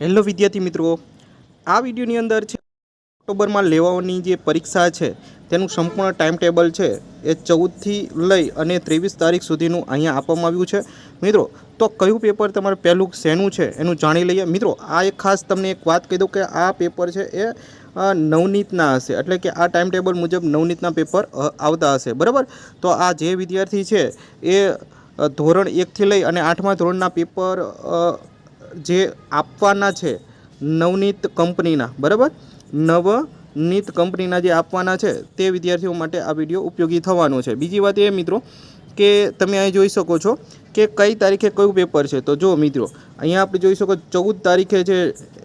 Hello વિદ્યાર્થી મિત્રો, આ વિડીયોની અંદર છે ઓક્ટોબરમાં લેવાની જે પરીક્ષા છે, તેનું સંપૂર્ણ ટાઈમ ટેબલ છે, એ ચૌદથી લઈ અને ત્રેવીસ તારીખ સુધીનું અહીંયા આપવામાં આવ્યું છે. મિત્રો, તો કયું પેપર તમારે પહેલું શેનું છે, એનું જાણી લઈએ. મિત્રો, આ એક ખાસ તમને એક વાત કહી દઉં કે આ પેપર છે એ નવનીતના હશે, એટલે કે આ ટાઈમ ટેબલ મુજબ નવનીતના પેપર આવતા હશે. બરાબર? તો આ જે વિદ્યાર્થી છે એ ધોરણ એકથી લઈ અને આઠમા ધોરણના પેપર જે આપવાના છે, નવનીત કંપનીના, બરાબર? નવનીત કંપનીના જે આપવાના છે, તે વિદ્યાર્થીઓ માટે આ વીડિયો ઉપયોગી થવાનો છે. બીજી વાત એ મિત્રો કે તમે અહીં જોઈ શકો છો કે કઈ તારીખે કયું પેપર છે. તો જો મિત્રો, અહીંયા આપણે જોઈ શકો ચૌદ તારીખે છે,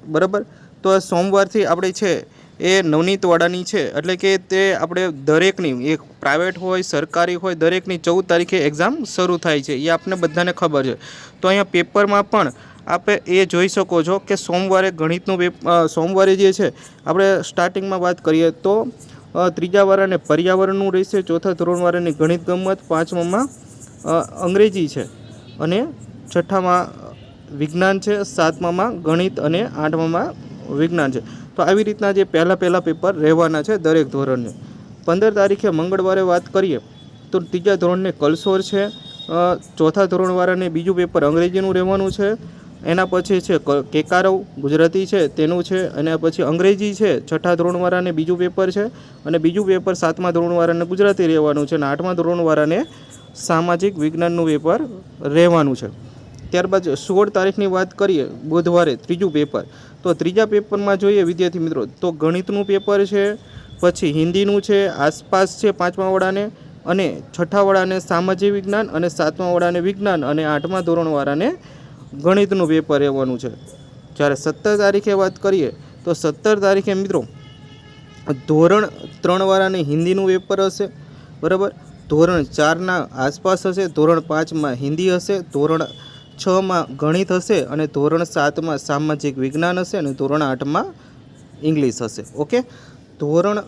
બરાબર? તો આ સોમવારથી આપણે છે, એ નવનીતવાળાની છે. એટલે કે તે આપણે દરેકની એક પ્રાઇવેટ હોય, સરકારી હોય, દરેકની ચૌદ તારીખે એક્ઝામ શરૂ થાય છે. એ આપને બધાને ખબર છે. તો અહીંયા પેપરમાં પણ આપણે એ જોઈ શકો છો કે સોમવારે ગણિતનું સોમવારે જે છે, આપણે સ્ટાર્ટિંગમાં વાત કરીએ તો ત્રીજા વારાને પર્યાવરણનું રહેશે, ચોથા ધોરણવાળાની ગણિત ગમત, પાંચમામાં અંગ્રેજી છે અને છઠ્ઠામાં વિજ્ઞાન છે, સાતમામાં ગણિત અને આઠમામાં વિજ્ઞાન છે. તો આવી રીતના જે પહેલાં પહેલાં પેપર રહેવાના છે દરેક ધોરણને. પંદર તારીખે મંગળવારે વાત કરીએ તો ત્રીજા ધોરણને કલસોર છે ચોથા ધોરણવાળાને બીજું પેપર અંગ્રેજીનું રહેવાનું છે એના પછી છે કેકારવ ગુજરાતી છે, તેનું છે, અને પછી અંગ્રેજી છે, છઠ્ઠા ધોરણવાળાને બીજું પેપર છે, અને બીજું પેપર સાતમા ધોરણવાળાને ગુજરાતી રહેવાનું છે, અને આઠમા ધોરણવાળાને સામાજિક વિજ્ઞાનનું પેપર રહેવાનું છે. ત્યારબાદ સોળ તારીખની વાત કરીએ, બુધવારે ત્રીજું પેપર તો ત્રીજા પેપરમાં જોઈએ, વિદ્યાર્થી મિત્રો, તો ગણિતનું પેપર છે, પછી હિન્દીનું છે, આસપાસ છે પાંચમા વડાને અને છઠ્ઠા વાળાને સામાજિક વિજ્ઞાન, અને સાતમા વડાને વિજ્ઞાન, અને આઠમા ધોરણવાળાને ગણિતનું પેપર રહેવાનું છે. જ્યારે સત્તર તારીખે વાત કરીએ તો સત્તર તારીખે મિત્રો ધોરણ ત્રણવાળાને હિન્દીનું પેપર હશે, બરાબર? ધોરણ ચારના આસપાસ હશે, ધોરણ પાંચમાં હિન્દી હશે, ધોરણ છમાં ગણિત હશે અને ધોરણ સાતમાં સામાજિક વિજ્ઞાન હશે અને ધોરણ આઠમાં ઇંગ્લિશ હશે, ઓકે? ધોરણ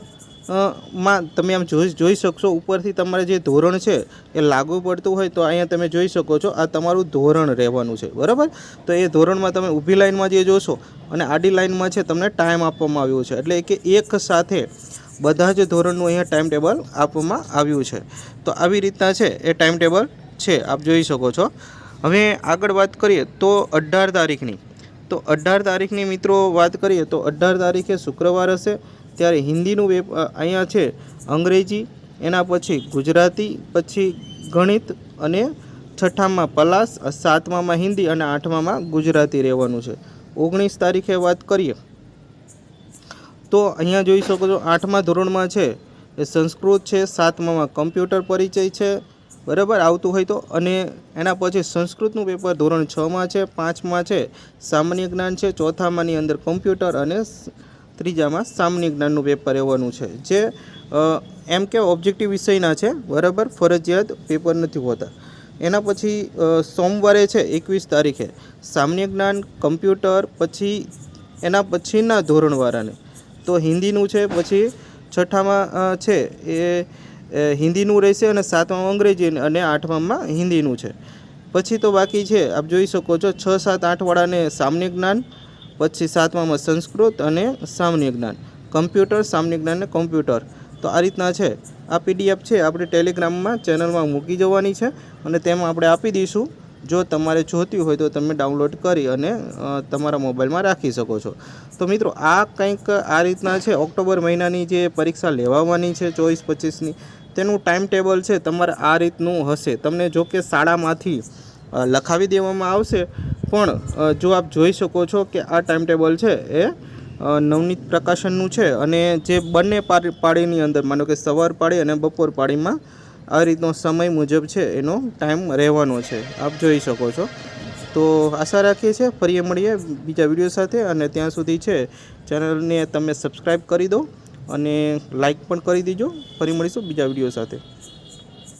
માં, તમે આમ જોઈ જોઈ શકશો ઉપરથી તમારે જે ધોરણ છે, એ લાગુ પડતું હોય તો અહીંયા તમે જોઈ શકો છો, આ તમારું ધોરણ રહેવાનું છે, બરાબર? તો એ ધોરણમાં તમે ઊભી લાઈનમાં જે જોશો, અને આડી લાઇનમાં છે તમને ટાઈમ આપવામાં આવ્યો છે, એટલે કે એક સાથે બધા જ ધોરણનું અહીંયા ટાઈમ ટેબલ આપવામાં આવ્યું છે. તો આવી રીતના છે, એ ટાઈમ ટેબલ છે, આપ જોઈ શકો છો. હવે આગળ વાત કરીએ તો અઢાર તારીખની. તો અઢાર તારીખની મિત્રો વાત કરીએ તો અઢાર તારીખે શુક્રવાર હશે ત્યારે હિન્દીનું વેપ અહીંયા છે અંગ્રેજી, એના પછી ગુજરાતી, પછી ગણિત અને છઠ્ઠામાં પલાસ સાતમામાં હિન્દી અને આઠમામાં ગુજરાતી રહેવાનું છે. ઓગણીસ તારીખે વાત કરીએ. તો અહીંયા જોઈ શકો છો આઠમા ધોરણમાં છે, એ સંસ્કૃત છે, સાતમામાં કમ્પ્યુટર પરિચય છે, બરાબર? આવતું હોય તો. અને એના પછી સંસ્કૃતનું પેપર ધોરણ છમાં છે, પાંચમાં છે, સામાન્ય જ્ઞાન છે, ચોથામાંની અંદર કમ્પ્યુટર અને ત્રીજામાં સામાન્ય જ્ઞાનનું પેપર રહેવાનું છે, જે એમ કે ઓબ્જેક્ટિવ વિષયના છે, બરાબર? ફરજિયાત પેપર નથી હોતા. એના પછી સોમવારે છે, એકવીસ તારીખે. સામાન્ય જ્ઞાન, કમ્પ્યુટર, પછી એના પછીના ધોરણવાળાને. તો હિન્દીનું છે, પછી છઠ્ઠામાં છે, એ હિન્દીનું રહેશે અને સાતમાં અંગ્રેજી અને આઠમામાં હિન્દીનું છે. પછી તો બાકી છે, આપ જોઈ શકો છો, છ, સાત, આઠવાળાને સામાન્ય જ્ઞાન પછી સાતમામાં સંસ્કૃત અને સામાન્ય જ્ઞાન. કમ્પ્યુટર, સામાન્ય જ્ઞાન અને કમ્પ્યુટર. તો આ રીતના છે. આ પીડીએફ છે આપણે ટેલિગ્રામમાં, ચેનલમાં મૂકી જવાની છે અને તેમાં આપણે આપી દઈશું. જો તમારે જોતી હોય તો તમે ડાઉનલોડ કરી અને તમારા મોબાઈલમાં રાખી શકો છો. તો મિત્રો, આ કંઈક આ રીતના છે. ઓક્ટોબર મહિનાની જે પરીક્ષા લેવાવાની છે, ચોવીસ પચીસની, તેનું ટાઈમ ટેબલ છે. તમારે આ રીતનું હશે. તમને જો કે શાળામાંથી લખાવી દેવામાં આવશે. પણ જો આપ જોઈ શકો છો કે આ ટાઈમ ટેબલ છે એ નવનીત પ્રકાશનનું છે અને જે બંને પાળીની અંદર, માનો કે સવાર પાળી અને બપોર પાળીમાં, આ રીતનો સમય મુજબ છે એનો ટાઈમ રહેવાનો છે. આપ જોઈ શકો છો. તો આશા રાખીએ છીએ ફરી મળીએ બીજા વીડિયો સાથે અને ત્યાં સુધી છે, ચેનલને તમે સબસ્ક્રાઈબ કરી દો અને લાઈક પણ કરી દીજો. ફરી મળીશું બીજા વીડિયો સાથે.